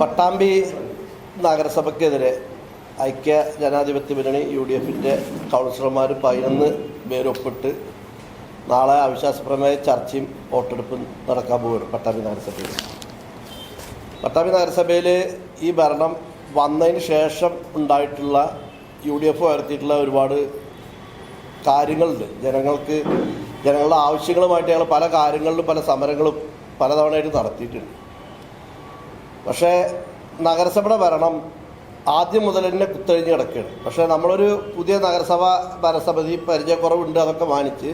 പട്ടാമ്പി നഗരസഭയ്ക്കെതിരെ ഐക്യ ജനാധിപത്യ മുന്നണി യു ഡി എഫിന്റെ കൗൺസിലർമാർ പതിനൊന്ന് പേരൊപ്പിട്ട് നാളെ അവിശ്വാസപരമായ ചർച്ചയും വോട്ടെടുപ്പും നടക്കാൻ പോവുകയാണ് പട്ടാമ്പി നഗരസഭയിൽ. പട്ടാമ്പി നഗരസഭയിൽ ഈ ഭരണം വന്നതിന് ശേഷം ഉണ്ടായിട്ടുള്ള യു ഡി എഫ് ഉയർത്തിയിട്ടുള്ള ഒരുപാട് കാര്യങ്ങളുണ്ട്. ജനങ്ങൾക്ക് ജനങ്ങളുടെ ആവശ്യങ്ങളുമായിട്ട് ഞങ്ങൾ പല കാര്യങ്ങളിലും പല സമരങ്ങളും പലതവണയായിട്ട് നടത്തിയിട്ടുണ്ട്. പക്ഷേ നഗരസഭയുടെ ഭരണം ആദ്യം മുതൽ തന്നെ കുത്തഴിഞ്ഞ് കിടക്കുകയാണ്. പക്ഷേ നമ്മളൊരു പുതിയ നഗരസഭ ഭരണസമിതി പരിചയക്കുറവുണ്ട് അതൊക്കെ മാനിച്ച്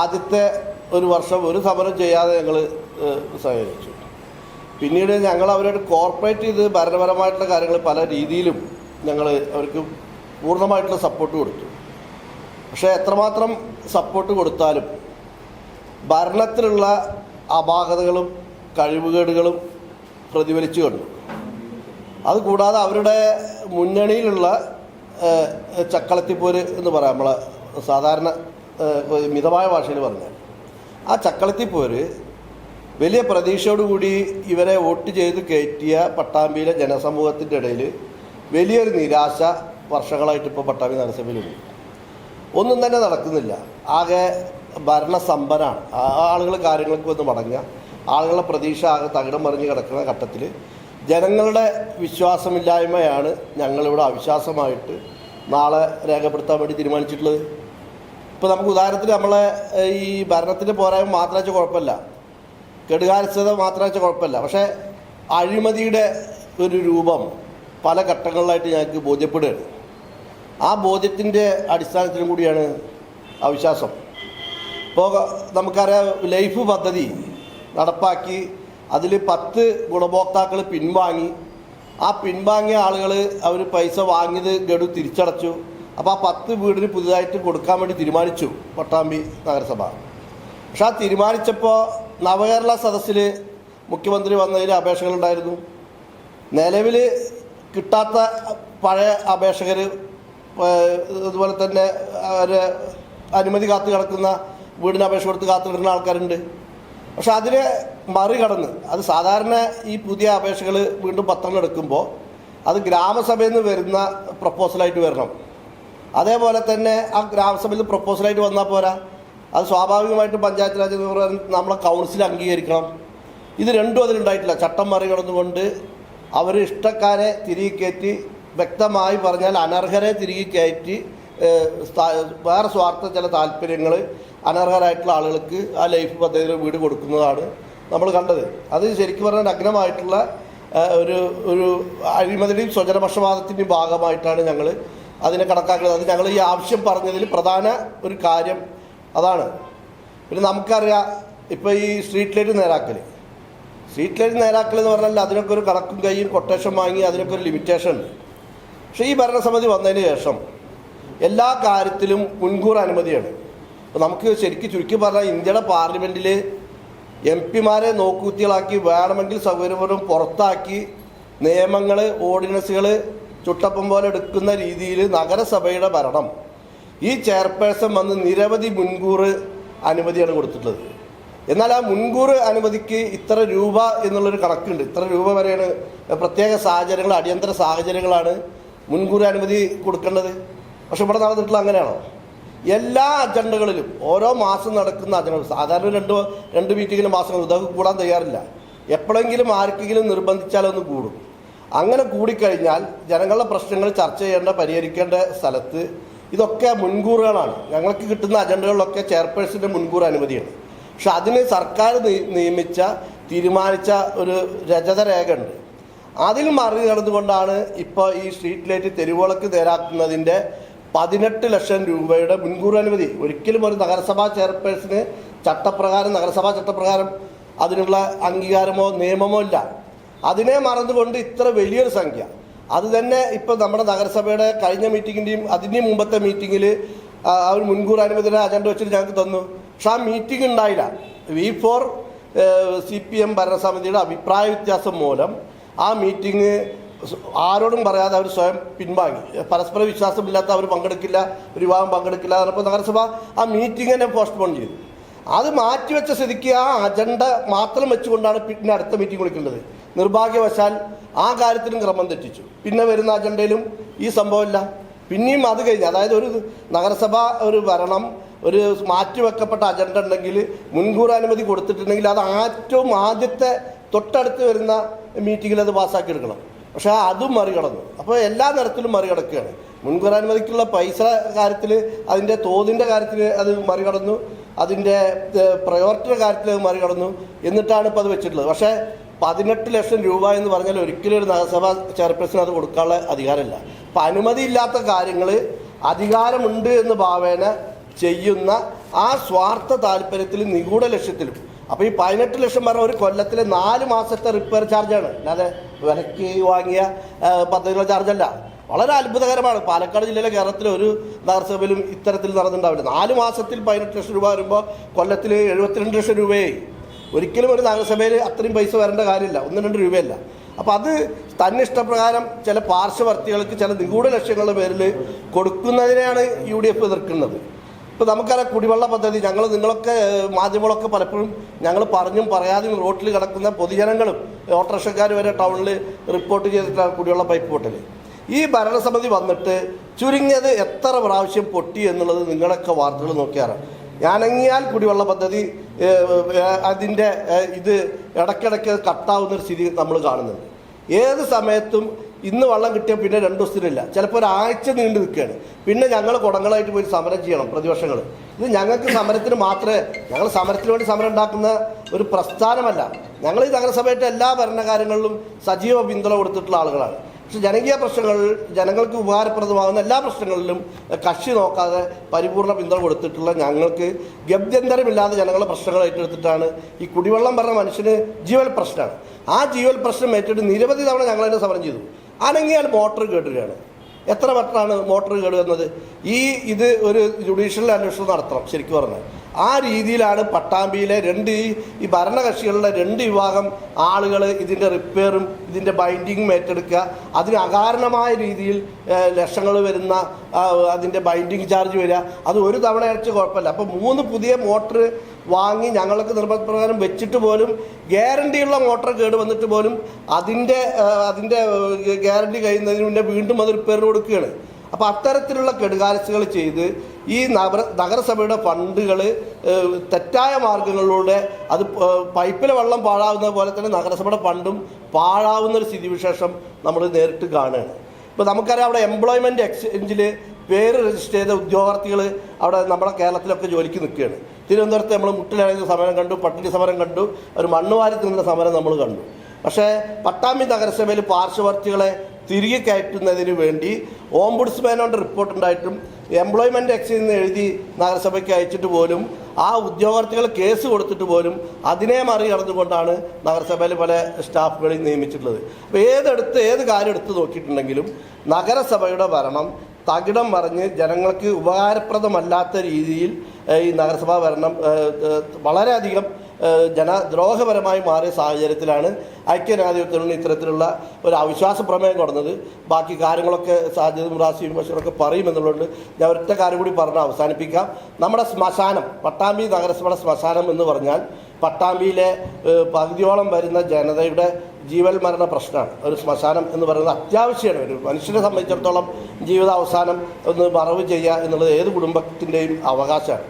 ആദ്യത്തെ ഒരു വർഷം ഒരു സമരം ചെയ്യാതെ ഞങ്ങൾ സഹകരിച്ചു. പിന്നീട് ഞങ്ങൾ അവരോട് കോർപ്പറേറ്റ് ചെയ്ത് ഭരണപരമായിട്ടുള്ള കാര്യങ്ങൾ പല രീതിയിലും ഞങ്ങൾ അവർക്ക് പൂർണമായിട്ടുള്ള സപ്പോർട്ട് കൊടുത്തു. പക്ഷേ എത്രമാത്രം സപ്പോർട്ട് കൊടുത്താലും ഭരണത്തിലുള്ള അപാകതകളും കഴിവുകേടുകളും പ്രതിഫലിച്ചു കണ്ടു. അതുകൂടാതെ അവരുടെ മുന്നണിയിലുള്ള ചക്കളത്തിപ്പോര് എന്ന് പറയാം നമ്മളെ സാധാരണ മിതമായ ഭാഷയിൽ പറഞ്ഞാൽ. ആ ചക്കളത്തിപ്പോര് വലിയ പ്രതീക്ഷയോടുകൂടി ഇവരെ വോട്ട് ചെയ്ത് കയറ്റിയ പട്ടാമ്പിയിലെ ജനസമൂഹത്തിന്റെ ഇടയിൽ വലിയൊരു നിരാശ വർഷങ്ങളായിട്ട് ഇപ്പോൾ പട്ടാമ്പി നഗരസഭയിലുണ്ട്. ഒന്നും തന്നെ നടക്കുന്നില്ല. ആകെ ഭരണസമ്പന്നാണ് ആളുകൾ കാര്യങ്ങൾക്ക് വന്ന് മടങ്ങുക. ആളുകളുടെ പ്രതീക്ഷ ആകെ തകിടം മറിഞ്ഞ് കിടക്കുന്ന ഘട്ടത്തിൽ ജനങ്ങളുടെ വിശ്വാസമില്ലായ്മയാണ് ഞങ്ങളിവിടെ അവിശ്വാസമായിട്ട് നാളെ രേഖപ്പെടുത്താൻ വേണ്ടി തീരുമാനിച്ചിട്ടുള്ളത്. ഇപ്പോൾ നമുക്ക് ഉദാഹരണത്തിന് നമ്മളെ ഈ ഭരണത്തിന്റെ പോരായ്മ മാത്രം വെച്ചാൽ കുഴപ്പമില്ല. കെടുകാര്യസ്ഥത മാത്രം വെച്ചാൽ കുഴപ്പമില്ല. പക്ഷേ അഴിമതിയുടെ ഒരു രൂപം പല ഘട്ടങ്ങളിലായിട്ട് ഞങ്ങൾക്ക് ബോധ്യപ്പെടുകയാണ്. ആ ബോധ്യത്തിന്റെ അടിസ്ഥാനത്തിലും കൂടിയാണ് അവിശ്വാസം. ഇപ്പോൾ നമുക്കറിയാം ലൈഫ് പദ്ധതി നടപ്പാക്കി. അതിൽ പത്ത് ഗുണഭോക്താക്കൾ പിൻവാങ്ങി. ആ പിൻവാങ്ങിയ ആളുകൾ അവർ പൈസ വാങ്ങിയത് ഗഡു തിരിച്ചടച്ചു. അപ്പോൾ ആ പത്ത് വീടിന് പുതുതായിട്ട് കൊടുക്കാൻ വേണ്ടി തീരുമാനിച്ചു പട്ടാമ്പി നഗരസഭ. പക്ഷെ ആ തീരുമാനിച്ചപ്പോൾ നവകേരള സദസ്സിൽ മുഖ്യമന്ത്രി വന്നതിൽ അപേക്ഷകളുണ്ടായിരുന്നു. നിലവിൽ കിട്ടാത്ത പഴയ അപേക്ഷകർ അതുപോലെ തന്നെ അവരെ അനുമതി കാത്തു കിടക്കുന്ന വീടിന് അപേക്ഷ കൊടുത്ത് കാത്തു കിടക്കുന്ന ആൾക്കാരുണ്ട്. പക്ഷെ അതിനെ മറികടന്ന് അത് സാധാരണ ഈ പുതിയ അപേക്ഷകൾ വീണ്ടും പത്രം എടുക്കുമ്പോൾ അത് ഗ്രാമസഭയിൽ നിന്ന് വരുന്ന പ്രപ്പോസലായിട്ട് വരണം. അതേപോലെ തന്നെ ആ ഗ്രാമസഭയിൽ നിന്ന് പ്രപ്പോസലായിട്ട് വന്നാൽ പോരാ. അത് സ്വാഭാവികമായിട്ടും പഞ്ചായത്ത് രാജ് നമ്മളെ കൗൺസിൽ അംഗീകരിക്കണം. ഇത് രണ്ടും അതിലുണ്ടായിട്ടില്ല ചട്ടം മറികടന്നുകൊണ്ട് അവർ ഇഷ്ടക്കാരെ തിരികെ കയറ്റി വ്യക്തമായി പറഞ്ഞാൽ അനർഹരെ തിരികെ കയറ്റി വേറെ സ്വാർത്ഥ ചില താല്പര്യങ്ങൾ അനർഹരായിട്ടുള്ള ആളുകൾക്ക് ആ ലൈഫ് പദ്ധതിയിൽ വീട് കൊടുക്കുന്നതാണ് നമ്മൾ കണ്ടത്. അത് ശരിക്കും പറഞ്ഞാൽ നഗ്നമായിട്ടുള്ള ഒരു ഒരു അഴിമതിയുടെയും സ്വജനപക്ഷപാതത്തിന്റെയും ഭാഗമായിട്ടാണ് ഞങ്ങൾ അതിനെ കണക്കാക്കുന്നത്. അത് ഞങ്ങൾ ഈ ആവശ്യം പറഞ്ഞതിൽ പ്രധാന ഒരു കാര്യം അതാണ്. പിന്നെ നമുക്കറിയാം ഇപ്പോൾ ഈ സ്ട്രീറ്റ് ലൈറ്റ് നേരാക്കൽ സ്ട്രീറ്റ് ലൈറ്റ് നേരാക്കൽ എന്ന് പറഞ്ഞാൽ അതിനൊക്കെ ഒരു കണക്കും കൈയും കൊട്ടേഷൻ വാങ്ങി അതിനൊക്കെ ഒരു ലിമിറ്റേഷൻ ഉണ്ട്. പക്ഷേ ഈ ഭരണസമിതി വന്നതിന് ശേഷം എല്ലാ കാര്യത്തിലും മുൻകൂർ അനുമതിയാണ്. അപ്പോൾ നമുക്ക് ശരിക്കും ചുരുക്കി പറഞ്ഞാൽ ഇന്ത്യയുടെ പാർലമെന്റിൽ എം പിമാരെ നോക്കുകുത്തികളാക്കി വേണമെങ്കിൽ സൗകര്യപൂർവം പുറത്താക്കി നിയമങ്ങൾ ഓർഡിനൻസുകൾ ചുട്ടപ്പം പോലെ എടുക്കുന്ന രീതിയിൽ നഗരസഭയുടെ ഭരണം. ഈ ചെയർപേഴ്സൺ വന്ന് നിരവധി മുൻകൂർ അനുമതിയാണ് കൊടുത്തിട്ടുള്ളത്. എന്നാൽ ആ മുൻകൂർ അനുമതിക്ക് ഇത്ര രൂപ എന്നുള്ളൊരു കണക്കുണ്ട്. ഇത്ര രൂപ വരെയാണ് പ്രത്യേക സാഹചര്യങ്ങൾ അടിയന്തര സാഹചര്യങ്ങളാണ് മുൻകൂർ അനുമതി കൊടുക്കേണ്ടത്. പക്ഷെ ഇവിടെ നടന്നിട്ടുള്ള അങ്ങനെയാണോ? എല്ലാ അജണ്ടകളിലും ഓരോ മാസം നടക്കുന്ന അജണ്ട സാധാരണ രണ്ട് രണ്ട് മീറ്റിങ്ങിന് മാസങ്ങൾ ഇതൊക്കെ കൂടാൻ തയ്യാറില്ല. എപ്പോഴെങ്കിലും ആർക്കെങ്കിലും നിർബന്ധിച്ചാലൊന്ന് കൂടും. അങ്ങനെ കൂടിക്കഴിഞ്ഞാൽ ജനങ്ങളുടെ പ്രശ്നങ്ങൾ ചർച്ച ചെയ്യേണ്ട പരിഹരിക്കേണ്ട സ്ഥലത്ത് ഇതൊക്കെ മുൻകൂറുകളാണ്. ഞങ്ങൾക്ക് കിട്ടുന്ന അജണ്ടകളിലൊക്കെ ചെയർപേഴ്സന്റെ മുൻകൂർ അനുമതിയാണ്. പക്ഷെ അതിന് സർക്കാർ നിയമിച്ച തീരുമാനിച്ച ഒരു രജത രേഖ ഉണ്ട് അതിൽ മറികടന്നുകൊണ്ടാണ് ഇപ്പോൾ ഈ സ്ട്രീറ്റ് ലൈറ്റ് തെരുവുകളൊക്കെ നേരാക്കുന്നതിന്റെ പതിനെട്ട് ലക്ഷം രൂപയുടെ മുൻകൂർ അനുമതി. ഒരിക്കലും ഒരു നഗരസഭാ ചെയർപേഴ്സന് ചട്ടപ്രകാരം നഗരസഭാ ചട്ടപ്രകാരം അതിനുള്ള അംഗീകാരമോ നിയമമോ ഇല്ല. അതിനെ മറന്നുകൊണ്ട് ഇത്ര വലിയൊരു സംഖ്യ. അത് തന്നെ ഇപ്പോൾ നമ്മുടെ നഗരസഭയുടെ കഴിഞ്ഞ മീറ്റിങ്ങിന്റെയും അതിന്റെയും മുമ്പത്തെ മീറ്റിങ്ങിൽ അവർ മുൻകൂർ അനുമതിയുടെ അജണ്ട വെച്ചിട്ട് ഞങ്ങൾക്ക് തന്നു. പക്ഷെ ആ മീറ്റിംഗ് ഉണ്ടായില്ല. V four C P M ഭരണസമിതിയുടെ അഭിപ്രായ വ്യത്യാസം മൂലം ആ മീറ്റിംഗ് ആരോടും പറയാതെ അവർ സ്വയം പിൻവാങ്ങി. പരസ്പര വിശ്വാസമില്ലാത്ത അവർ പങ്കെടുക്കില്ല ഒരു വിവാഹം പങ്കെടുക്കില്ല എന്നപ്പോൾ നഗരസഭ ആ മീറ്റിംഗ് തന്നെ പോസ്റ്റ്പോൺ ചെയ്തു. അത് മാറ്റിവെച്ച സ്ഥിതിക്ക് ആ അജണ്ട മാത്രം വെച്ചുകൊണ്ടാണ് പിന്നെ അടുത്ത മീറ്റിംഗ് വിളിക്കേണ്ടത്. നിർഭാഗ്യവശാൽ ആ കാര്യത്തിലും ക്രമം തെറ്റിച്ചു. പിന്നെ വരുന്ന അജണ്ടയിലും ഈ സംഭവമില്ല. പിന്നെയും അത് കഴിഞ്ഞ് അതായത് ഒരു നഗരസഭ ഒരു ഭരണം ഒരു മാറ്റിവെക്കപ്പെട്ട അജണ്ട ഉണ്ടെങ്കിൽ മുൻകൂർ അനുമതി കൊടുത്തിട്ടുണ്ടെങ്കിൽ അത് ഏറ്റവും ആദ്യത്തെ തൊട്ടടുത്ത് വരുന്ന മീറ്റിങ്ങിൽ അത് പാസ്സാക്കി എടുക്കണം പക്ഷേ അതും മറികടന്നു. അപ്പോൾ എല്ലാ തരത്തിലും മറികടക്കുകയാണ്. മുൻകൂർ അനുമതിക്കുള്ള പൈസ കാര്യത്തിൽ അതിന്റെ തോതിന്റെ കാര്യത്തിൽ അത് മറികടന്നു. അതിന്റെ പ്രയോറിറ്റിയുടെ കാര്യത്തിൽ അത് മറികടന്നു. എന്നിട്ടാണ് ഇപ്പോൾ അത് വെച്ചിട്ടുള്ളത്. പക്ഷേ പതിനെട്ട് ലക്ഷം രൂപ എന്ന് പറഞ്ഞാൽ ഒരിക്കലും ഒരു നഗരസഭ ചെയർപേഴ്സൺ അത് കൊടുക്കാനുള്ള അധികാരമില്ല. അപ്പം അനുമതിയില്ലാത്ത കാര്യങ്ങൾ അധികാരമുണ്ട് എന്ന് ഭാവേന ചെയ്യുന്ന ആ സ്വാർത്ഥ താല്പര്യത്തിൽ നിഗൂഢ ലക്ഷ്യത്തിലും അപ്പോൾ ഈ പതിനെട്ട് ലക്ഷം പറഞ്ഞ ഒരു കൊല്ലത്തിലെ നാല് മാസത്തെ റിപ്പയർ ചാർജാണ് അല്ലാതെ വിലയ്ക്ക് വാങ്ങിയ പദ്ധതികളുടെ ചാർജല്ല വളരെ അത്ഭുതകരമാണ്. പാലക്കാട് ജില്ലയിലെ കേരളത്തിലെ ഒരു നഗരസഭയിലും ഇത്തരത്തിൽ നടന്നിട്ടുണ്ടാവില്ല. നാല് മാസത്തിൽ പതിനെട്ട് ലക്ഷം രൂപ വരുമ്പോൾ കൊല്ലത്തിൽ എഴുപത്തിരണ്ട് ലക്ഷം രൂപയായി. ഒരിക്കലും ഒരു നഗരസഭയിൽ അത്രയും പൈസ വരേണ്ട കാര്യമില്ല. ഒന്ന് രണ്ട് രൂപയല്ല. അപ്പോൾ അത് തന്നിഷ്ടപ്രകാരം ചില പാർശ്വവർത്തികൾക്ക് ചില നിഗൂഢ ലക്ഷ്യങ്ങളുടെ പേരിൽ കൊടുക്കുന്നതിനെയാണ് യു ഡി എഫ് എതിർക്കുന്നത്. ഇപ്പോൾ നമുക്കറിയാം കുടിവെള്ള പദ്ധതി ഞങ്ങൾ നിങ്ങളൊക്കെ മാധ്യമങ്ങളൊക്കെ പലപ്പോഴും ഞങ്ങൾ പറഞ്ഞും പറയാതെയും റോട്ടിൽ കിടക്കുന്ന പൊതുജനങ്ങളും ഓട്ടോറിക്ഷക്കാർ വരെ ടൗണിൽ റിപ്പോർട്ട് ചെയ്തിട്ടാണ് കുടിവെള്ള പൈപ്പ് പൊട്ടൽ ഈ ഭരണസമിതി വന്നിട്ട് ചുരുങ്ങിയത് എത്ര പ്രാവശ്യം പൊട്ടി എന്നുള്ളത് നിങ്ങളൊക്കെ വാർത്തകൾ നോക്കിയാറാണ് ഞാനങ്ങിയാൽ കുടിവെള്ള പദ്ധതി അതിന്റെ ഇത് ഇടയ്ക്കിടയ്ക്ക് കട്ടാവുന്ന ഒരു സ്ഥിതി നമ്മൾ കാണുന്നുണ്ട്. ഏത് സമയത്തും ഇന്ന് വള്ളം കിട്ടിയാൽ പിന്നെ രണ്ട് ദിവസത്തിനില്ല. ചിലപ്പോൾ ഒരാഴ്ച നീണ്ടു നിൽക്കുകയാണ്. പിന്നെ ഞങ്ങൾ കുടങ്ങളായിട്ട് പോയി സമരം ചെയ്യണം പ്രതിപക്ഷങ്ങൾ ഇത് ഞങ്ങൾക്ക് സമരത്തിന് മാത്രമേ ഞങ്ങൾ സമരത്തിന് വേണ്ടി സമരം ഉണ്ടാക്കുന്ന ഒരു പ്രസ്ഥാനമല്ല. ഞങ്ങൾ ഈ നഗരസഭയുടെ എല്ലാ ഭരണകാര്യങ്ങളിലും സജീവ പിന്തുണ കൊടുത്തിട്ടുള്ള ആളുകളാണ്. പക്ഷെ ജനകീയ പ്രശ്നങ്ങൾ ജനങ്ങൾക്ക് ഉപകാരപ്രദമാകുന്ന എല്ലാ പ്രശ്നങ്ങളിലും കക്ഷി നോക്കാതെ പരിപൂർണ പിന്തുണ കൊടുത്തിട്ടുള്ള ഞങ്ങൾക്ക് ഗത്യന്തരമില്ലാതെ ജനങ്ങളുടെ പ്രശ്നങ്ങൾ ഏറ്റെടുത്തിട്ടാണ് ഈ കുടിവെള്ളം പറഞ്ഞ മനുഷ്യന് ജീവൽ പ്രശ്നമാണ്. ആ ജീവൽ പ്രശ്നം ഏറ്റെടുത്ത് നിരവധി തവണ ഞങ്ങളതിനെ സമരം ചെയ്തു. അനങ്ങിയാൽ മോട്ടർ കേടുകയാണ്. എത്ര വട്ടമാണ് മോട്ടർ കേടുവന്നത് ഈ ഇത് ഒരു ജുഡീഷ്യൽ അന്വേഷണം നടത്തണം ശരിക്കും പറഞ്ഞാൽ. ആ രീതിയിലാണ് പട്ടാമ്പിയിലെ രണ്ട് ഈ ഭരണകക്ഷികളുടെ രണ്ട് വിഭാഗം ആളുകൾ ഇതിന്റെ റിപ്പയറും ഇതിന്റെ ബൈൻഡിങ്ങും ഏറ്റെടുക്കുക. അതിന് അകാരണമായ രീതിയിൽ ലക്ഷങ്ങൾ വരുന്ന അതിന്റെ ബൈൻഡിങ് ചാർജ് വരിക. അത് ഒരു തവണ അടിച്ച് കുഴപ്പമില്ല. അപ്പോൾ മൂന്ന് പുതിയ മോട്ടർ വാങ്ങി ഞങ്ങൾക്ക് നിർബന്ധപ്രകാരം വെച്ചിട്ട് പോലും ഗ്യാരണ്ടിയുള്ള മോട്ടോർ കേട് വന്നിട്ട് പോലും അതിന്റെ അതിന്റെ ഗ്യാരണ്ടി കഴിയുന്നതിന് മുന്നേ വീണ്ടും അത് റിപ്പയറിന് കൊടുക്കുകയാണ്. അപ്പോൾ അത്തരത്തിലുള്ള കെടുകാരസുകൾ ചെയ്ത് ഈ നഗര നഗരസഭയുടെ ഫണ്ടുകൾ തെറ്റായ മാർഗങ്ങളിലൂടെ അത് പൈപ്പിലെ വെള്ളം പാഴാവുന്ന പോലെ തന്നെ നഗരസഭയുടെ ഫണ്ടും പാഴാവുന്ന ഒരു സ്ഥിതിവിശേഷം നമ്മൾ നേരിട്ട് കാണുകയാണ്. ഇപ്പോൾ നമുക്കറിയാം അവിടെ എംപ്ലോയ്മെന്റ് എക്സ്ചേഞ്ചിൽ പേര് രജിസ്റ്റർ ചെയ്ത ഉദ്യോഗാർത്ഥികൾ അവിടെ നമ്മുടെ കേരളത്തിലൊക്കെ ജോലിക്ക് നിൽക്കുകയാണ്. തിരുവനന്തപുരത്ത് നമ്മൾ മുട്ടിലഴയുന്ന സമരം കണ്ടു പട്ടിണി സമരം കണ്ടു ഒരു മണ്ണുവാരി തിന്നുന്ന സമരം നമ്മൾ കണ്ടു. പക്ഷേ പട്ടാമ്പി നഗരസഭയിൽ പാർശ്വവർത്തികളെ തിരികെ കയറ്റുന്നതിന് വേണ്ടി ഓംബുഡ്സ്മാനോട് റിപ്പോർട്ട് ഉണ്ടായിട്ടും എംപ്ലോയ്മെന്റ് എക്സിൽ നിന്ന് എഴുതി നഗരസഭയ്ക്ക് അയച്ചിട്ട് പോലും ആ ഉദ്യോഗാർത്ഥികൾ കേസ് കൊടുത്തിട്ട് പോലും അതിനെ മറികടന്നുകൊണ്ടാണ് നഗരസഭയിൽ പല സ്റ്റാഫുകളെയും നിയമിച്ചിട്ടുള്ളത്. അപ്പോൾ ഏതെടുത്ത് ഏത് കാര്യം എടുത്ത് നോക്കിയിട്ടുണ്ടെങ്കിലും നഗരസഭയുടെ ഭരണം തകിടം മറിഞ്ഞ് ജനങ്ങൾക്ക് ഉപകാരപ്രദമല്ലാത്ത രീതിയിൽ ഈ നഗരസഭാ ഭരണം വളരെയധികം ജനദ്രോഹപരമായി മാറിയ സാഹചര്യത്തിലാണ് ഐക്യജനാധിപത്യത്തിന് ഇത്തരത്തിലുള്ള ഒരു അവിശ്വാസ പ്രമേയം കൊടുന്നത് ബാക്കി കാര്യങ്ങളൊക്കെ സാധ്യത മുറാസിയും ബഷീറൊക്കെ പറയുമെന്നുള്ളതുകൊണ്ട് ഞാൻ ഒറ്റ കാര്യം കൂടി പറഞ്ഞ് അവസാനിപ്പിക്കാം. നമ്മുടെ ശ്മശാനം പട്ടാമ്പി നഗരസഭയുടെ ശ്മശാനം എന്ന് പറഞ്ഞാൽ പട്ടാമ്പിയിലെ പകുതിയോളം വരുന്ന ജനതയുടെ ജീവൽ മരണ പ്രശ്നമാണ്. ഒരു ശ്മശാനം എന്ന് പറയുന്നത് അത്യാവശ്യമാണ്. ഒരു മനുഷ്യനെ സംബന്ധിച്ചിടത്തോളം ജീവിതാവസാനം ഒന്ന് മറവ് ചെയ്യുക എന്നുള്ളത് ഏത് കുടുംബത്തിന്റെയും അവകാശമാണ്.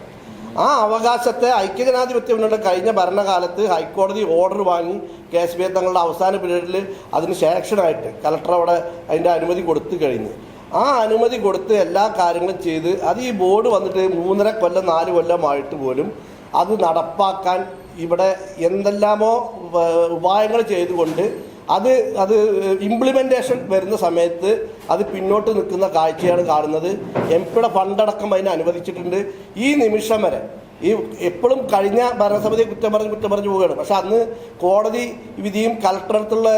ആ അവകാശത്തെ ഐക്യജനാധിപത്യ കഴിഞ്ഞ ഭരണകാലത്ത് ഹൈക്കോടതി ഓർഡർ വാങ്ങി കേസ് ബി തങ്ങളുടെ അവസാന പീരീഡിൽ അതിന് ശേഷനായിട്ട് കലക്ടർ അവിടെ അതിന്റെ അനുമതി കൊടുത്തു കഴിഞ്ഞു. ആ അനുമതി കൊടുത്ത് എല്ലാ കാര്യങ്ങളും ചെയ്ത് അത് ഈ ബോർഡ് വന്നിട്ട് മൂന്നര കൊല്ലം നാല് കൊല്ലമായിട്ട് പോലും അത് നടപ്പാക്കാൻ ഇവിടെ എന്തെല്ലാമോ ഉപായങ്ങൾ ചെയ്തുകൊണ്ട് അത് അത് ഇംപ്ലിമെന്റേഷൻ വരുന്ന സമയത്ത് അത് പിന്നോട്ട് നിൽക്കുന്ന കാഴ്ചയാണ് കാണുന്നത്. എം പിയുടെ ഫണ്ടടക്കം അതിനെ അനുവദിച്ചിട്ടുണ്ട്. ഈ നിമിഷം വരെ ഈ എപ്പോഴും കഴിഞ്ഞ ഭരണസമിതിയെ കുറ്റം പറഞ്ഞ് കുറ്റം പറഞ്ഞ് പോവുകയാണ്. പക്ഷെ അന്ന് കോടതി വിധിയും കലക്ടറടുത്തുള്ള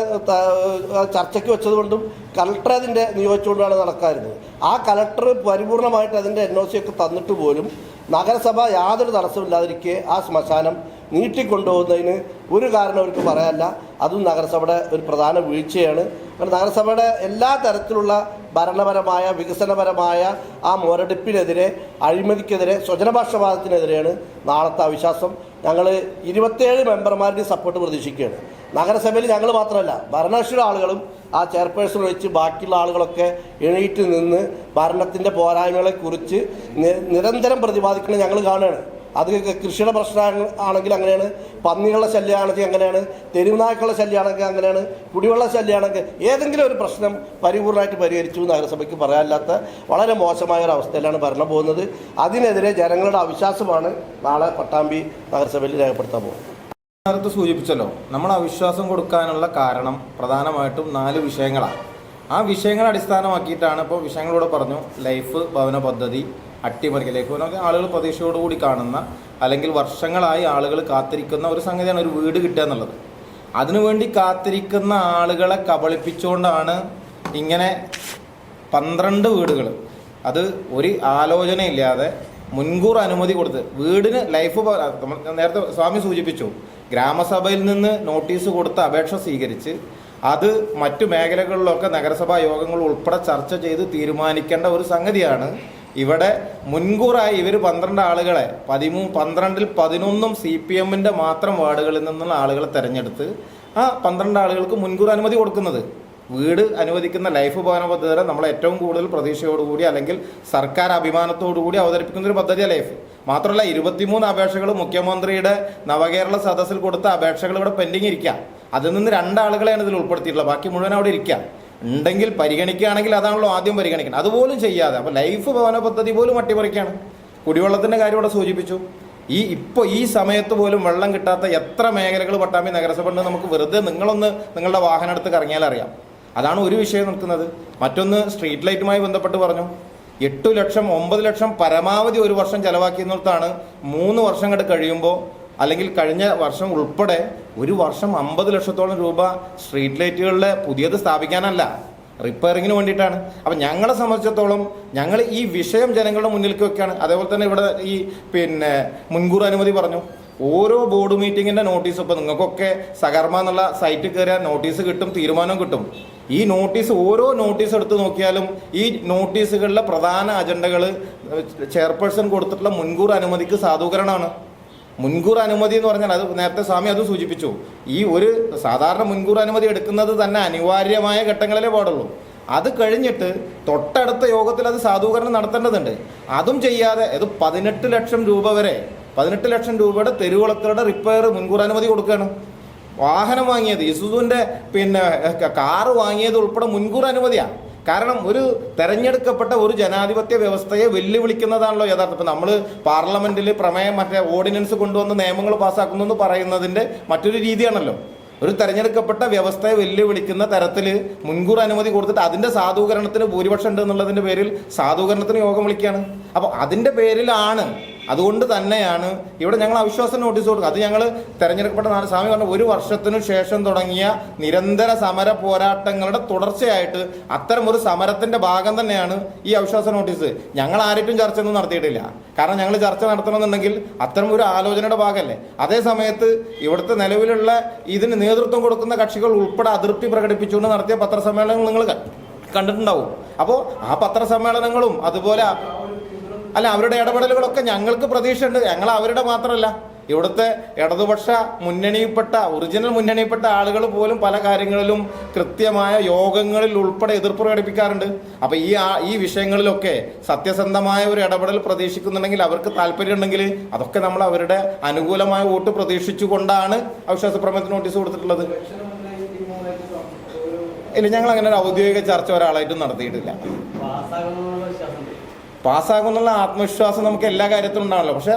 ചർച്ചയ്ക്ക് വെച്ചതുകൊണ്ടും കലക്ടർ അതിന്റെ നിയോഗിച്ചുകൊണ്ടാണ് നടക്കാറുള്ളത് ആ കലക്ടർ പരിപൂർണമായിട്ട് അതിന്റെ എൻ ഒക്കെ തന്നിട്ട് പോലും നഗരസഭ യാതൊരു തടസ്സമില്ലാതിരിക്കെ ആ ശ്മശാനം നീട്ടിക്കൊണ്ടുപോകുന്നതിന് ഒരു കാരണം അവർക്ക് പറയാനല്ല. അതും നഗരസഭയുടെ ഒരു പ്രധാന വീഴ്ചയാണ്. കാരണം നഗരസഭയുടെ എല്ലാ തരത്തിലുള്ള ഭരണപരമായ വികസനപരമായ ആ മുരടിപ്പിനെതിരെ അഴിമതിക്കെതിരെ സ്വജനപക്ഷപാതത്തിനെതിരെയാണ് നാളത്തെ അവിശ്വാസം ഞങ്ങൾ ഇരുപത്തേഴ് മെമ്പർമാരുടെ സപ്പോർട്ട് പ്രതീക്ഷിക്കുകയാണ്. നഗരസഭയിൽ ഞങ്ങൾ മാത്രമല്ല ഭരണകക്ഷിയുടെ ആളുകളും ആ ചെയർപേഴ്സൺ ഒഴിച്ച് ബാക്കിയുള്ള ആളുകളൊക്കെ എണീറ്റ് നിന്ന് ഭരണത്തിന്റെ പോരായ്മകളെക്കുറിച്ച് നിരന്തരം പ്രതിപാദിക്കുന്നത് ഞങ്ങൾ കാണുകയാണ്. അത് കൃഷിയുടെ പ്രശ്നം ആണെങ്കിൽ അങ്ങനെയാണ്. പന്നികളുടെ ശല്യമാണെങ്കിൽ അങ്ങനെയാണ്. തെരുവുനായ്ക്കളുടെ ശല്യമാണെങ്കിൽ അങ്ങനെയാണ്. കുടിവെള്ള ശല്യമാണെങ്കിൽ ഏതെങ്കിലും ഒരു പ്രശ്നം പരിപൂർണമായിട്ട് പരിഹരിച്ചു നഗരസഭയ്ക്ക് പറയാനില്ലാത്ത വളരെ മോശമായ ഒരു അവസ്ഥയിലാണ് ഭരണം പോകുന്നത്. അതിനെതിരെ ജനങ്ങളുടെ അവിശ്വാസമാണ് നാളെ പട്ടാമ്പി നഗരസഭയിൽ രേഖപ്പെടുത്താൻ പോകുന്നത്. നേരത്തെ സൂചിപ്പിച്ചല്ലോ നമ്മൾ അവിശ്വാസം കൊടുക്കാനുള്ള കാരണം പ്രധാനമായിട്ടും നാല് വിഷയങ്ങളാണ്. ആ വിഷയങ്ങളെ അടിസ്ഥാനമാക്കിയിട്ടാണ് ഇപ്പോൾ വിഷയങ്ങളോട് പറഞ്ഞു ലൈഫ് ഭവന പദ്ധതി അട്ടിമറിക്കൽ ലൈഫ് ഭവനമൊക്കെ ആളുകൾ പ്രതീക്ഷയോടുകൂടി കാണുന്ന അല്ലെങ്കിൽ വർഷങ്ങളായി ആളുകൾ കാത്തിരിക്കുന്ന ഒരു സംഗതിയാണ് ഒരു വീട് കിട്ടുക എന്നുള്ളത്. അതിനുവേണ്ടി കാത്തിരിക്കുന്ന ആളുകളെ കബളിപ്പിച്ചുകൊണ്ടാണ് ഇങ്ങനെ പന്ത്രണ്ട് വീടുകൾ. അത് ഒരു ആലോചനയില്ലാതെ മുൻകൂർ അനുമതി കൊടുത്ത് വീടിന് ലൈഫ് നേരത്തെ സ്വാമി സൂചിപ്പിച്ചു. ഗ്രാമസഭയിൽ നിന്ന് നോട്ടീസ് കൊടുത്ത് അപേക്ഷ സ്വീകരിച്ച് അത് മറ്റു മേഖലകളിലൊക്കെ നഗരസഭാ യോഗങ്ങൾ ഉൾപ്പെടെ ചർച്ച ചെയ്ത് തീരുമാനിക്കേണ്ട ഒരു സംഗതിയാണ്. ഇവിടെ മുൻകൂറായി ഇവർ പന്ത്രണ്ട് ആളുകളെ പതിമൂ പന്ത്രണ്ടിൽ പതിനൊന്നും സി പി എമ്മിന്റെ മാത്രം വാർഡുകളിൽ നിന്നുള്ള ആളുകളെ തിരഞ്ഞെടുത്ത് ആ പന്ത്രണ്ട് ആളുകൾക്ക് മുൻകൂർ അനുമതി കൊടുക്കുന്നത്. വീട് അനുവദിക്കുന്ന ലൈഫ് ഭവന പദ്ധതി നമ്മൾ ഏറ്റവും കൂടുതൽ പ്രതീക്ഷയോടുകൂടി അല്ലെങ്കിൽ സർക്കാർ അഭിമാനത്തോടുകൂടി അവതരിപ്പിക്കുന്ന ഒരു പദ്ധതിയാണ് ലൈഫ്. മാത്രമല്ല ഇരുപത്തിമൂന്ന് അപേക്ഷകൾ മുഖ്യമന്ത്രിയുടെ നവകേരള സദസ്സിൽ കൊടുത്ത അപേക്ഷകൾ ഇവിടെ പെൻഡിങ് ഇരിക്കാം അതിൽ നിന്ന് രണ്ടാളുകളെയാണ് ഇതിൽ ഉൾപ്പെടുത്തിയിട്ടുള്ളത്. ബാക്കി മുഴുവൻ അവിടെ ഇരിക്കുക ഉണ്ടെങ്കിൽ പരിഗണിക്കുകയാണെങ്കിൽ അതാണല്ലോ ആദ്യം പരിഗണിക്കണം അതുപോലും ചെയ്യാതെ. അപ്പോൾ ലൈഫ് ഭവന പദ്ധതി പോലും അട്ടിമറിക്കുകയാണ് കുടിവെള്ളത്തിന്റെ കാര്യം ഇവിടെ സൂചിപ്പിച്ചു. ഈ ഇപ്പോൾ ഈ സമയത്ത് പോലും വെള്ളം കിട്ടാത്ത എത്ര മേഖലകൾ പട്ടാമ്പി നഗരസഭ ഉണ്ട് നമുക്ക് വെറുതെ നിങ്ങളൊന്ന് നിങ്ങളുടെ വാഹനം എടുത്ത് കറങ്ങിയാൽ അറിയാം. അതാണ് ഒരു വിഷയം നിൽക്കുന്നത്. മറ്റൊന്ന് സ്ട്രീറ്റ് ലൈറ്റുമായി ബന്ധപ്പെട്ട് പറഞ്ഞു. എട്ടു ലക്ഷം ഒമ്പത് ലക്ഷം പരമാവധി ഒരു വർഷം ചെലവാക്കിയെന്നിടത്താണ് മൂന്ന് വർഷം കണ്ട് കഴിയുമ്പോൾ അല്ലെങ്കിൽ കഴിഞ്ഞ വർഷം ഉൾപ്പെടെ ഒരു വർഷം അമ്പത് ലക്ഷത്തോളം രൂപ സ്ട്രീറ്റ് ലൈറ്റുകളിലെ പുതിയത് സ്ഥാപിക്കാനല്ല റിപ്പയറിങ്ങിന് വേണ്ടിയിട്ടാണ്. അപ്പം ഞങ്ങളെ സംബന്ധിച്ചിടത്തോളം ഞങ്ങൾ ഈ വിഷയം ജനങ്ങളുടെ മുന്നിലേക്ക് വെക്കുകയാണ് അതേപോലെ തന്നെ ഇവിടെ ഈ പിന്നെ മുൻകൂർ അനുമതി പറഞ്ഞു. ഓരോ ബോർഡ് മീറ്റിങ്ങിന്റെ നോട്ടീസ് ഇപ്പോൾ നിങ്ങൾക്കൊക്കെ സകർമ്മ എന്നുള്ള സൈറ്റിൽ കയറിയാൽ നോട്ടീസ് കിട്ടും തീരുമാനം കിട്ടും. ഈ നോട്ടീസ് ഓരോ നോട്ടീസ് എടുത്ത് നോക്കിയാലും ഈ നോട്ടീസുകളിലെ പ്രധാന അജണ്ടകൾ ചെയർപേഴ്സൺ കൊടുത്തിട്ടുള്ള മുൻകൂർ അനുമതിക്ക് സാധൂകരണമാണ്. മുൻകൂർ അനുമതി എന്ന് പറഞ്ഞാൽ അത് നേരത്തെ സ്വാമി അത് സൂചിപ്പിച്ചു. ഈ ഒരു സാധാരണ മുൻകൂർ അനുമതി എടുക്കുന്നത് തന്നെ അനിവാര്യമായ ഘട്ടങ്ങളിലേ പാടുള്ളൂ. അത് കഴിഞ്ഞിട്ട് തൊട്ടടുത്ത യോഗത്തിൽ അത് സാധൂകരണം നടത്തേണ്ടതുണ്ട്. അതും ചെയ്യാതെ അത് പതിനെട്ട് ലക്ഷം രൂപ വരെ പതിനെട്ട് ലക്ഷം രൂപയുടെ തെരുവിളക്കുകളുടെ റിപ്പയർ മുൻകൂർ അനുമതി കൊടുക്കുകയാണ്. വാഹനം വാങ്ങിയത് ഇസുസുവിന്റെ പിന്നെ കാറ് വാങ്ങിയത് ഉൾപ്പെടെ മുൻകൂർ അനുമതിയാണ് കാരണം ഒരു തെരഞ്ഞെടുക്കപ്പെട്ട ഒരു ജനാധിപത്യ വ്യവസ്ഥയെ വെല്ലുവിളിക്കുന്നതാണല്ലോ യഥാർത്ഥം. ഇപ്പം നമ്മൾ പാർലമെന്റിൽ പ്രമേയം മറ്റേ ഓർഡിനൻസ് കൊണ്ടുവന്ന് നിയമങ്ങൾ പാസ്സാക്കുന്നു എന്ന് പറയുന്നതിന്റെ മറ്റൊരു രീതിയാണല്ലോ. ഒരു തെരഞ്ഞെടുക്കപ്പെട്ട വ്യവസ്ഥയെ വെല്ലുവിളിക്കുന്ന തരത്തിൽ മുൻകൂർ അനുമതി കൊടുത്തിട്ട് അതിന്റെ സാധൂകരണത്തിന് ഭൂരിപക്ഷം ഉണ്ട് എന്നുള്ളതിന്റെ പേരിൽ സാധൂകരണത്തിന് യോഗം വിളിക്കുകയാണ് അപ്പോൾ അതിന്റെ പേരിലാണ് അതുകൊണ്ട് തന്നെയാണ് ഇവിടെ ഞങ്ങൾ അവിശ്വാസ നോട്ടീസ് കൊടുക്കുക. അത് ഞങ്ങൾ തെരഞ്ഞെടുക്കപ്പെട്ട നാല് സ്വാമി പറഞ്ഞ ഒരു വർഷത്തിനു ശേഷം തുടങ്ങിയ നിരന്തര സമര പോരാട്ടങ്ങളുടെ തുടർച്ചയായിട്ട് അത്തരം ഒരു സമരത്തിന്റെ ഭാഗം തന്നെയാണ് ഈ അവിശ്വാസ നോട്ടീസ് ഞങ്ങൾ ആരും ചർച്ച ഒന്നും നടത്തിയിട്ടില്ല. കാരണം ഞങ്ങൾ ചർച്ച നടത്തണമെന്നുണ്ടെങ്കിൽ അത്തരം ഒരു ആലോചനയുടെ ഭാഗമല്ലേ? അതേ സമയത്ത് ഇവിടുത്തെ നിലവിലുള്ള ഇതിന് നേതൃത്വം കൊടുക്കുന്ന കക്ഷികൾ ഉൾപ്പെടെ അതൃപ്തി പ്രകടിപ്പിച്ചുകൊണ്ട് നടത്തിയ പത്രസമ്മേളനങ്ങൾ നിങ്ങൾ കണ്ടിട്ടുണ്ടാവും. അപ്പോൾ ആ പത്രസമ്മേളനങ്ങളും അതുപോലെ അല്ല അവരുടെ ഇടപെടലുകളൊക്കെ ഞങ്ങൾക്ക് പ്രതീക്ഷയുണ്ട്. ഞങ്ങൾ അവരുടെ മാത്രമല്ല. ഇവിടുത്തെ ഇടതുപക്ഷ മുന്നണിയിൽപ്പെട്ട ഒറിജിനൽ മുന്നണിയിൽപ്പെട്ട ആളുകൾ പോലും പല കാര്യങ്ങളിലും കൃത്യമായ യോഗങ്ങളിൽ ഉൾപ്പെടെ എതിർപ്പ് പ്രകടിപ്പിക്കാറുണ്ട്. അപ്പോൾ ഈ ഈ വിഷയങ്ങളിലൊക്കെ സത്യസന്ധമായ ഒരു ഇടപെടൽ പ്രതീക്ഷിക്കുന്നുണ്ടെങ്കിൽ അവർക്ക് താല്പര്യം ഉണ്ടെങ്കിൽ അതൊക്കെ നമ്മൾ അവരുടെ അനുകൂലമായ വോട്ട് പ്രതീക്ഷിച്ചുകൊണ്ടാണ് അവിശ്വാസ പ്രമേയത്തിന് നോട്ടീസ് കൊടുത്തിട്ടുള്ളത്. ഇല്ല ഞങ്ങൾ അങ്ങനെ ഒരു ഔദ്യോഗിക ചർച്ച ഒരാളായിട്ടും നടത്തിയിട്ടില്ല. പാസ്സാകുന്നുള്ള ആത്മവിശ്വാസം നമുക്ക് എല്ലാ കാര്യത്തിലും ഉണ്ടാണല്ലോ. പക്ഷെ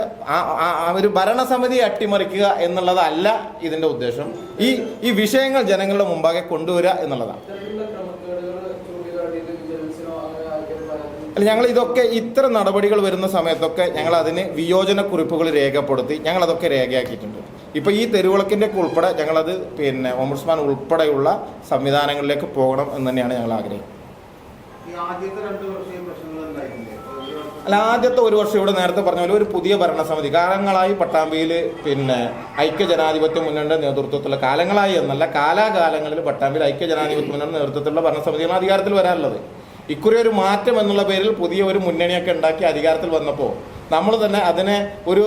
ഒരു ഭരണസമിതി അട്ടിമറിക്കുക എന്നുള്ളതല്ല ഇതിന്റെ ഉദ്ദേശം. ഈ ഈ വിഷയങ്ങൾ ജനങ്ങളുടെ മുമ്പാകെ കൊണ്ടുവരിക എന്നുള്ളതാണ്. അല്ല ഞങ്ങൾ ഇതൊക്കെ ഇത്ര നടപടികൾ വരുന്ന സമയത്തൊക്കെ ഞങ്ങൾ അതിന് വിയോജന കുറിപ്പുകൾ രേഖപ്പെടുത്തി ഞങ്ങൾ അതൊക്കെ രേഖയാക്കിയിട്ടുണ്ട്. ഇപ്പൊ ഈ തെരുവിളക്കിന്റെ ഒക്കെ ഉൾപ്പെടെ ഞങ്ങളത് പിന്നെ ഓംബുഡ്സ്മാൻ ഉൾപ്പെടെയുള്ള സംവിധാനങ്ങളിലേക്ക് പോകണം എന്ന് തന്നെയാണ് ഞങ്ങൾ ആഗ്രഹിക്കുന്നത്. അല്ല ആദ്യത്തെ ഒരു വർഷം ഇവിടെ നേരത്തെ പറഞ്ഞ പോലെ ഒരു പുതിയ ഭരണസമിതി. കാലങ്ങളായി പട്ടാമ്പിയിൽ പിന്നെ ഐക്യ ജനാധിപത്യ മുന്നണിയുടെ നേതൃത്വത്തിലുള്ള കാലങ്ങളായി എന്നല്ല കാലാകാലങ്ങളിൽ പട്ടാമ്പിയിൽ ഐക്യ ജനാധിപത്യ മുന്നണിയുടെ നേതൃത്വത്തിലുള്ള ഭരണസമിതിയാണ് അധികാരത്തിൽ വരാനുള്ളത് ഇക്കുറി ഒരു മാറ്റം എന്നുള്ള പേരിൽ പുതിയ ഒരു മുന്നണിയൊക്കെ ഉണ്ടാക്കി അധികാരത്തിൽ വന്നപ്പോൾ നമ്മൾ തന്നെ അതിനെ ഒരു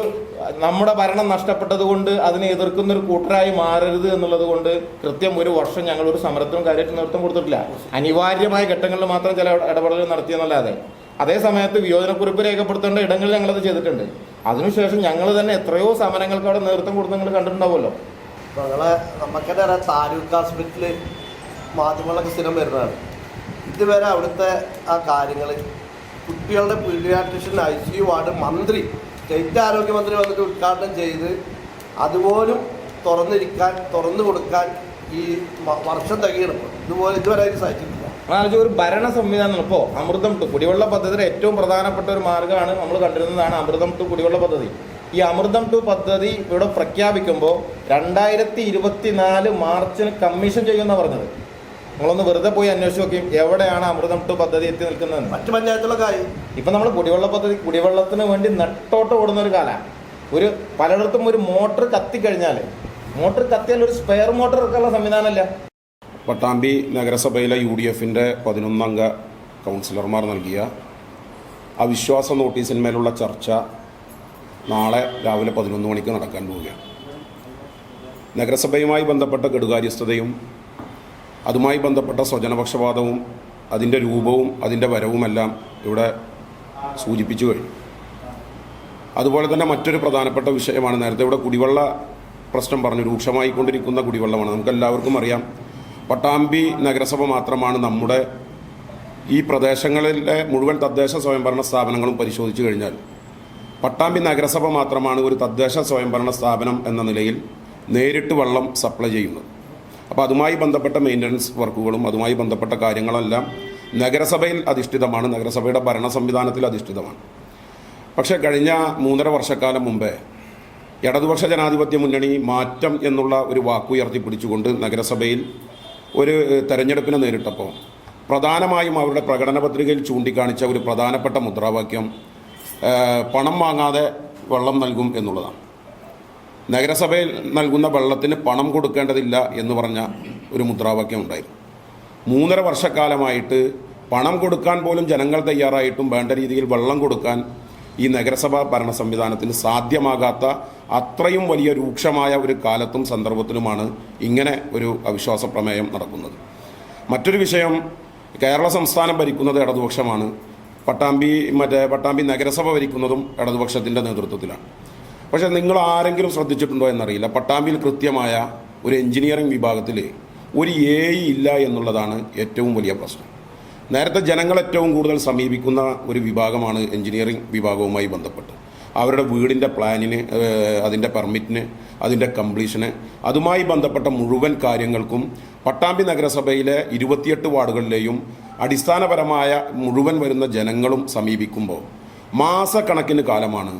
നമ്മുടെ ഭരണം നഷ്ടപ്പെട്ടത് കൊണ്ട് അതിനെ എതിർക്കുന്ന ഒരു കൂട്ടരായി മാറരുത് എന്നുള്ളത് കൊണ്ട് കൃത്യം ഒരു വർഷം ഞങ്ങൾ ഒരു സമരത്തിനും കാര്യമായിട്ട് നേതൃത്വം കൊടുത്തിട്ടില്ല. അനിവാര്യമായ ഘട്ടങ്ങളിൽ മാത്രം ചില ഇടപെടലുകൾ നടത്തിയെന്നല്ലാതെ. അതേ സമയത്ത് വിയോജനക്കുറിപ്പ് രേഖപ്പെടുത്തേണ്ട ഇടങ്ങളിൽ ഞങ്ങളത് ചെയ്തിട്ടുണ്ട്. അതിനുശേഷം ഞങ്ങൾ തന്നെ എത്രയോ സമരങ്ങൾക്ക് അവിടെ നേതൃത്വം കൊടുത്ത് നിങ്ങൾ കണ്ടിട്ടുണ്ടാവുമല്ലോ. ഞങ്ങളെ നമുക്കെന്നെ അറിയാം താലൂക്ക് ഹോസ്പിറ്റലിൽ മാധ്യമങ്ങളൊക്കെ സ്ഥിരം വരുന്നതാണ്. ഇതുവരെ അവിടുത്തെ ആ കാര്യങ്ങൾ കുട്ടികളുടെ paediatrician I C U ward മന്ത്രി സ്റ്റേറ്റ് ആരോഗ്യമന്ത്രി വന്നിട്ട് ഉദ്ഘാടനം ചെയ്ത് അതുപോലും തുറന്നിരിക്കാൻ തുറന്നു കൊടുക്കാൻ ഈ വർഷം തികയണം ഇതുപോലെ ഇതുവരെ അതിന് സാധിച്ചിട്ടില്ല. ആലോചിച്ച് ഒരു ഭരണ സംവിധാനം ഇപ്പോൾ അമൃതം ടു കുടിവെള്ള പദ്ധതിയുടെ ഏറ്റവും പ്രധാനപ്പെട്ട ഒരു മാർഗമാണ് നമ്മൾ കണ്ടിരുന്നതാണ് അമൃതം ടു കുടിവെള്ള പദ്ധതി. ഈ അമൃതം ടു പദ്ധതി ഇവിടെ പ്രഖ്യാപിക്കുമ്പോൾ രണ്ടായിരത്തി ഇരുപത്തിനാല് മാർച്ചിന് കമ്മീഷൻ ചെയ്യുമെന്നാണ് പറഞ്ഞത്. നമ്മളൊന്ന് വെറുതെ പോയി അന്വേഷിച്ച് നോക്കിയും എവിടെയാണ് അമൃതം ടു പദ്ധതി എത്തി നിൽക്കുന്നത്. മറ്റു പഞ്ചായത്തുകളൊക്കെ ആയി. ഇപ്പൊ നമ്മൾ കുടിവെള്ള പദ്ധതി കുടിവെള്ളത്തിന് വേണ്ടി നെട്ടോട്ട് ഓടുന്ന ഒരു കാലമാണ്. ഒരു പലയിടത്തും ഒരു മോട്ടർ കത്തിക്കഴിഞ്ഞാൽ മോട്ടർ കത്തിയാൽ ഒരു സ്പെയർ മോട്ടർ ഇറക്കാനുള്ള സംവിധാനമില്ല. പട്ടാമ്പി നഗരസഭയിലെ യു ഡി എഫിന്റെ പതിനൊന്നംഗ കൗൺസിലർമാർ നൽകിയ അവിശ്വാസ നോട്ടീസിന്മേലുള്ള ചർച്ച നാളെ രാവിലെ പതിനൊന്ന് മണിക്ക് നടക്കാൻ പോവുകയാണ്. നഗരസഭയുമായി ബന്ധപ്പെട്ട കെടുകാര്യസ്ഥതയും അതുമായി ബന്ധപ്പെട്ട സ്വജനപക്ഷപാതവും അതിന്റെ രൂപവും അതിന്റെ വരവുമെല്ലാം ഇവിടെ സൂചിപ്പിച്ചു കഴിഞ്ഞു. അതുപോലെ തന്നെ മറ്റൊരു പ്രധാനപ്പെട്ട വിഷയമാണ് നേരത്തെ ഇവിടെ കുടിവെള്ള പ്രശ്നം പറഞ്ഞു രൂക്ഷമായിക്കൊണ്ടിരിക്കുന്ന കുടിവെള്ളമാണ്. നമുക്ക് എല്ലാവർക്കും അറിയാം പട്ടാമ്പി നഗരസഭ മാത്രമാണ് നമ്മുടെ ഈ പ്രദേശങ്ങളിലെ മുഴുവൻ തദ്ദേശ സ്വയംഭരണ സ്ഥാപനങ്ങളും പരിശോധിച്ചു കഴിഞ്ഞാൽ പട്ടാമ്പി നഗരസഭ മാത്രമാണ് ഒരു തദ്ദേശ സ്വയംഭരണ സ്ഥാപനം എന്ന നിലയിൽ നേരിട്ട് വെള്ളം സപ്ലൈ ചെയ്യുന്നത്. അപ്പോൾ അതുമായി ബന്ധപ്പെട്ട മെയിന്റനൻസ് വർക്കുകളും അതുമായി ബന്ധപ്പെട്ട കാര്യങ്ങളെല്ലാം നഗരസഭയിൽ അധിഷ്ഠിതമാണ് നഗരസഭയുടെ ഭരണ സംവിധാനത്തിൽ അധിഷ്ഠിതമാണ്. പക്ഷേ കഴിഞ്ഞ മൂന്നര വർഷക്കാലം മുമ്പേ ഇടതുപക്ഷ ജനാധിപത്യ മുന്നണി മാറ്റം എന്നുള്ള ഒരു വാക്കുയർത്തി പിടിച്ചുകൊണ്ട് നഗരസഭയിൽ ഒരു തെരഞ്ഞെടുപ്പിനെ നേരിട്ടപ്പോൾ പ്രധാനമായും അവരുടെ പ്രകടന പത്രികയിൽ ചൂണ്ടിക്കാണിച്ച ഒരു പ്രധാനപ്പെട്ട മുദ്രാവാക്യം പണം വാങ്ങാതെ വെള്ളം നൽകും എന്നുള്ളതാണ്. നഗരസഭയിൽ നൽകുന്ന വെള്ളത്തിന് പണം കൊടുക്കേണ്ടതില്ല എന്ന് പറഞ്ഞ ഒരു മുദ്രാവാക്യം ഉണ്ടായിരുന്നു. മൂന്നര വർഷക്കാലമായിട്ട് പണം കൊടുക്കാൻ പോലും ജനങ്ങൾ തയ്യാറായിട്ടും വേണ്ട രീതിയിൽ വെള്ളം കൊടുക്കാൻ ഈ നഗരസഭാ ഭരണ സംവിധാനത്തിന് സാധ്യമാകാത്ത അത്രയും വലിയ രൂക്ഷമായ ഒരു കാലത്തും സന്ദർഭത്തിലുമാണ് ഇങ്ങനെ ഒരു അവിശ്വാസ പ്രമേയം നടക്കുന്നത്. മറ്റൊരു വിഷയം കേരള സംസ്ഥാനം ഭരിക്കുന്നത് ഇടതുപക്ഷമാണ്. പട്ടാമ്പി മറ്റേ പട്ടാമ്പി നഗരസഭ ഭരിക്കുന്നതും ഇടതുപക്ഷത്തിന്റെ നേതൃത്വത്തിലാണ്. പക്ഷേ നിങ്ങൾ ആരെങ്കിലും ശ്രദ്ധിച്ചിട്ടുണ്ടോ എന്നറിയില്ല. പട്ടാമ്പിയിൽ കൃത്യമായ ഒരു എഞ്ചിനീയറിംഗ് വിഭാഗത്തിൽ ഒരു എ ഇല്ല എന്നുള്ളതാണ് ഏറ്റവും വലിയ പ്രശ്നം. നേരത്തെ ജനങ്ങൾ ഏറ്റവും കൂടുതൽ സമീപിക്കുന്ന ഒരു വിഭാഗമാണ് എഞ്ചിനീയറിംഗ് വിഭാഗവുമായി ബന്ധപ്പെട്ട്. അവരുടെ വീടിന്റെ പ്ലാനിന് അതിന്റെ പെർമിറ്റിന് അതിന്റെ കംപ്ലീഷന് അതുമായി ബന്ധപ്പെട്ട മുഴുവൻ കാര്യങ്ങൾക്കും പട്ടാമ്പി നഗരസഭയിലെ ഇരുപത്തിയെട്ട് വാർഡുകളിലെയും അടിസ്ഥാനപരമായ മുഴുവൻ വരുന്ന ജനങ്ങളും സമീപിക്കുമ്പോൾ മാസക്കണക്കിന് കാലമാണ്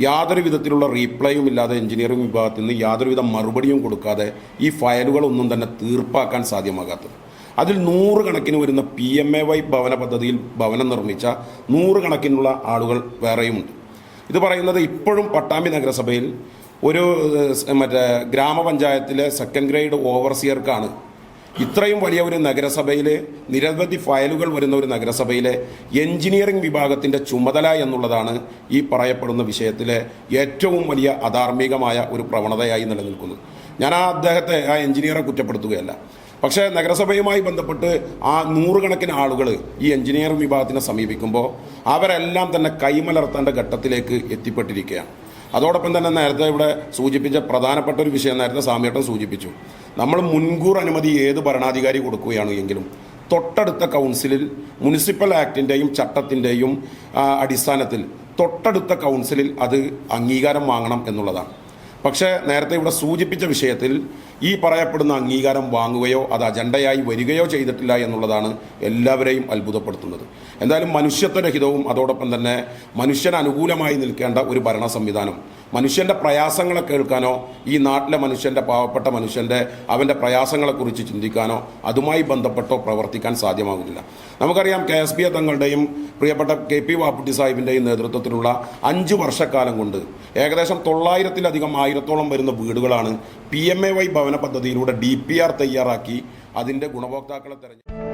യാതൊരു വിധത്തിലുള്ള റീപ്ലൈയും ഇല്ലാതെ എഞ്ചിനീയറിംഗ് വിഭാഗത്തിൽ നിന്ന് യാതൊരുവിധ മറുപടിയും കൊടുക്കാതെ ഈ ഫയലുകളൊന്നും തന്നെ തീർപ്പാക്കാൻ സാധ്യമാകാത്തത്. അതിൽ നൂറുകണക്കിന് വരുന്ന പി എം എ വൈ ഭവന പദ്ധതിയിൽ ഭവനം നിർമ്മിച്ച നൂറുകണക്കിനുള്ള ആളുകൾ വേറെയുമുണ്ട്. ഇത് പറയുന്നത് ഇപ്പോഴും പട്ടാമ്പി നഗരസഭയിൽ ഒരു മറ്റേ ഗ്രാമപഞ്ചായത്തിലെ സെക്കൻഡ് ഗ്രേഡ് ഓവർസിയർക്കാണ് ഇത്രയും വലിയ ഒരു നഗരസഭയിൽ നിരവധി ഫയലുകൾ വരുന്ന ഒരു നഗരസഭയിലെ എഞ്ചിനീയറിംഗ് വിഭാഗത്തിന്റെ ചുമതല എന്നുള്ളതാണ് ഈ പറയപ്പെടുന്ന വിഷയത്തിലെ ഏറ്റവും വലിയ അധാർമികമായ ഒരു പ്രവണതയായി നിലനിൽക്കുന്നത്. ഞാൻ ആ അദ്ദേഹത്തെ ആ എഞ്ചിനീയറെ കുറ്റപ്പെടുത്തുകയല്ല. പക്ഷേ നഗരസഭയുമായി ബന്ധപ്പെട്ട് ആ നൂറുകണക്കിന് ആളുകൾ ഈ എഞ്ചിനീയറിംഗ് വിഭാഗത്തിനെ സമീപിക്കുമ്പോൾ അവരെല്ലാം തന്നെ കൈമലർത്തേണ്ട ഘട്ടത്തിലേക്ക് എത്തിപ്പെട്ടിരിക്കുകയാണ്. അതോടൊപ്പം തന്നെ നേരത്തെ ഇവിടെ സൂചിപ്പിച്ച പ്രധാനപ്പെട്ട ഒരു വിഷയം നേരത്തെ സാമ്യേട്ടൻ സൂചിപ്പിച്ചു. നമ്മൾ മുൻകൂർ അനുമതി ഏത് ഭരണാധികാരി കൊടുക്കുകയാണ് എങ്കിലും തൊട്ടടുത്ത കൗൺസിലിൽ മുനിസിപ്പൽ ആക്ടിന്റെയും ചട്ടത്തിന്റെയും അടിസ്ഥാനത്തിൽ തൊട്ടടുത്ത കൗൺസിലിൽ അത് അംഗീകാരം വാങ്ങണം എന്നുള്ളതാണ്. പക്ഷേ നേരത്തെ ഇവിടെ സൂചിപ്പിച്ച വിഷയത്തിൽ ഈ പറയപ്പെടുന്ന അംഗീകാരം വാങ്ങുകയോ അത് അജണ്ടയായി വരികയോ ചെയ്തിട്ടില്ല എന്നുള്ളതാണ് എല്ലാവരെയും അത്ഭുതപ്പെടുത്തുന്നത്. എന്തായാലും മനുഷ്യത്വരഹിതവും അതോടൊപ്പം തന്നെ മനുഷ്യന് അനുകൂലമായി നിൽക്കേണ്ട ഒരു ഭരണ സംവിധാനം. മനുഷ്യന്റെ പ്രയാസങ്ങളെ കേൾക്കാനോ ഈ നാട്ടിലെ മനുഷ്യന്റെ പാവപ്പെട്ട മനുഷ്യന്റെ അവന്റെ പ്രയാസങ്ങളെക്കുറിച്ച് ചിന്തിക്കാനോ അതുമായി ബന്ധപ്പെട്ടോ പ്രവർത്തിക്കാൻ സാധ്യമാകുന്നില്ല. നമുക്കറിയാം കെ എസ് പി തങ്ങളുടെയും പ്രിയപ്പെട്ട കെ പി വാപ്പുട്ടി സാഹിബിന്റെയും നേതൃത്വത്തിലുള്ള അഞ്ച് വർഷക്കാലം കൊണ്ട് ഏകദേശം തൊള്ളായിരത്തിലധികം ആയിരത്തോളം വരുന്ന വീടുകളാണ് പി എം എ വൈ ഭവന പദ്ധതിയിലൂടെ ഡി പി ആർ തയ്യാറാക്കി അതിന്റെ ഗുണഭോക്താക്കളെ തെരഞ്ഞെടുപ്പ്